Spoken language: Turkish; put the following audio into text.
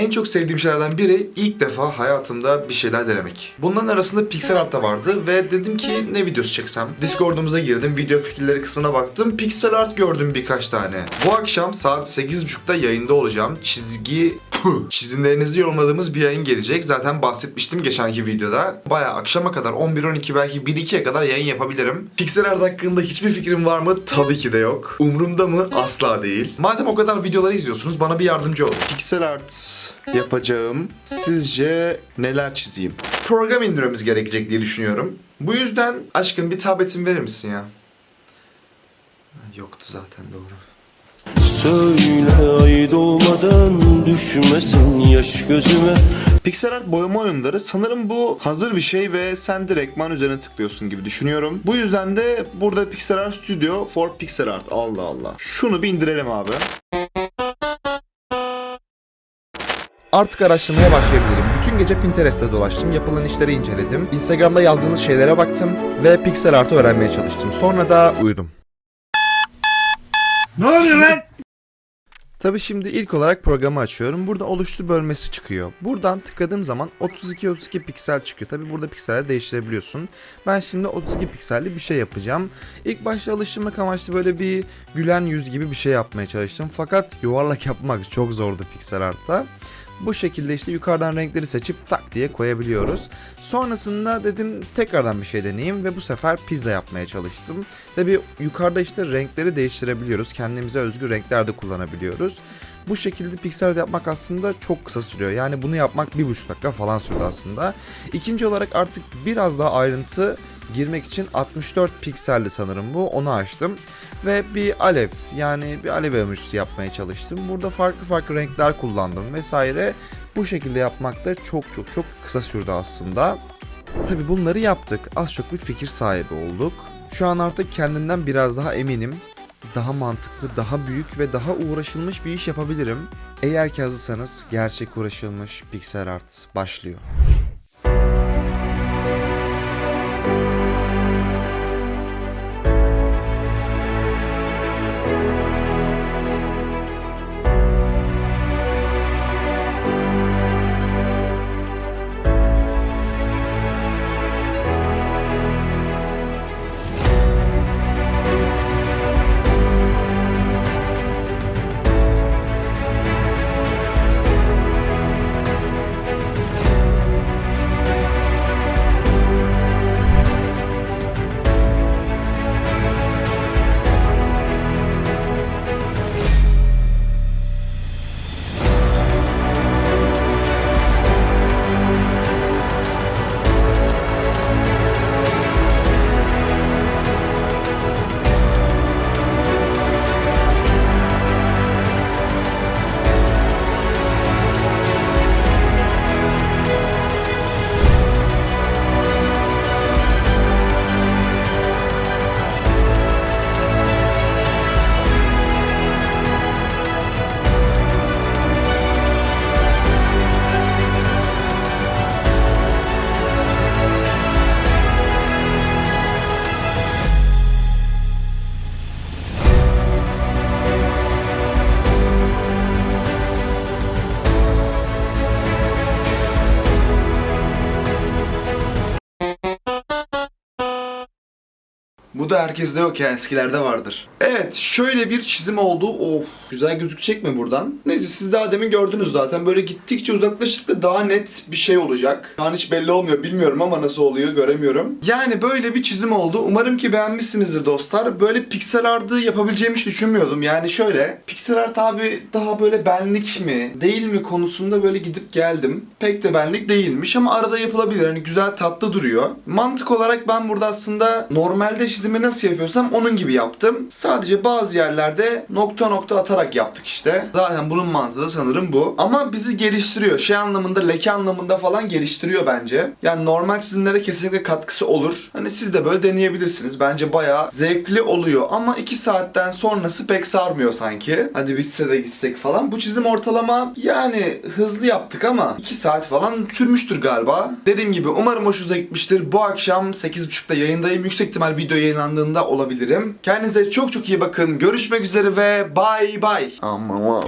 En çok sevdiğim şeylerden biri ilk defa hayatımda bir şeyler denemek. Bunların arasında Pixel Art da vardı ve dedim ki ne videosu çeksem. Discord'umuza girdim, video fikirleri kısmına baktım. Pixel Art gördüm birkaç tane. Bu akşam saat 8.30'da yayında olacağım. Çizgi. Çizimlerinizi yorumladığımız bir yayın gelecek. Zaten bahsetmiştim geçenki videoda. Baya akşama kadar 11-12 belki 1-2'ye kadar yayın yapabilirim. Pixel Art hakkında hiçbir fikrim var mı? Tabii ki de yok. Umurumda mı? Asla değil. Madem o kadar videoları izliyorsunuz bana bir yardımcı olun. Pixel Art yapacağım. Sizce neler çizeyim? Program indirmemiz gerekecek diye düşünüyorum. Bu yüzden aşkım bir tabletin verir misin ya? Yoktu zaten doğru. Söyle ay doğmadan düşmesin yaş gözüme Pixel Art boyama oyunları sanırım bu hazır bir şey ve sen direktman üzerine tıklıyorsun gibi düşünüyorum. Bu yüzden de burada Pixel Art Studio for Pixel Art. Allah Allah. Şunu bir indirelim abi. Artık araştırmaya başlayabilirim. Bütün gece Pinterest'te dolaştım, yapılan işleri inceledim, Instagram'da yazdığınız şeylere baktım ve piksel artı öğrenmeye çalıştım. Sonra da uyudum. Ne oluyor lan? Tabi şimdi ilk olarak programı açıyorum. Burada oluştur bölmesi çıkıyor. Buradan tıkladığım zaman 32-32 piksel çıkıyor. Tabi burada pikselleri değiştirebiliyorsun. Ben şimdi 32 pikselli bir şey yapacağım. İlk başta alıştırmak amaçlı böyle bir gülen yüz gibi bir şey yapmaya çalıştım. Fakat yuvarlak yapmak çok zordu piksel artta. Bu şekilde işte yukarıdan renkleri seçip tak diye koyabiliyoruz. Sonrasında dedim tekrardan bir şey deneyeyim ve bu sefer pizza yapmaya çalıştım. Tabi yukarıda işte renkleri değiştirebiliyoruz. Kendimize özgü renkler de kullanabiliyoruz. Bu şekilde piksel yapmak aslında çok kısa sürüyor. Yani bunu yapmak bir buçuk dakika falan sürdü aslında. İkinci olarak artık biraz daha ayrıntı girmek için 64 pikselli sanırım bu. Onu açtım. Ve bir alev yani bir alev emojisi yapmaya çalıştım. Burada farklı farklı renkler kullandım vesaire. Bu şekilde yapmak da çok çok çok kısa sürdü aslında. Tabi bunları yaptık. Az çok bir fikir sahibi olduk. Şu an artık kendimden biraz daha eminim. Daha mantıklı, daha büyük ve daha uğraşılmış bir iş yapabilirim. Eğer ki hazırsanız gerçek uğraşılmış Pixel Art başlıyor. Bu da herkeste yok ya eskilerde vardır. Evet şöyle bir çizim oldu. Of güzel gözükecek mi buradan? Neyse siz daha demin gördünüz zaten. Böyle gittikçe uzaklaştıkça daha net bir şey olacak. Şu an hiç belli olmuyor bilmiyorum ama nasıl oluyor göremiyorum. Yani böyle bir çizim oldu. Umarım ki beğenmişsinizdir dostlar. Böyle piksel art'ı yapabileceğimi hiç düşünmüyordum. Yani şöyle piksel art abi daha böyle benlik mi değil mi konusunda böyle gidip geldim. Pek de benlik değilmiş ama arada yapılabilir. Hani güzel tatlı duruyor. Mantık olarak ben burada aslında normalde çizimi nasıl yapıyorsam onun gibi yaptım. Sadece bazı yerlerde nokta nokta atarak yaptık işte. Zaten bunun mantığı da sanırım bu. Ama bizi geliştiriyor. Şey anlamında, leke anlamında falan geliştiriyor bence. Yani normal çizimlere kesinlikle katkısı olur. Hani siz de böyle deneyebilirsiniz. Bence bayağı zevkli oluyor. Ama 2 saatten sonrası pek sarmıyor sanki. Hadi bitse de gitsek falan. Bu çizim ortalama yani hızlı yaptık ama 2 saat falan sürmüştür galiba. Dediğim gibi umarım hoşunuza gitmiştir. Bu akşam 8.30'da yayındayım. Yüksek ihtimal video yayınlandığında olabilirim. Kendinize çok çok iyi bakın. Görüşmek üzere ve bye bye. Aman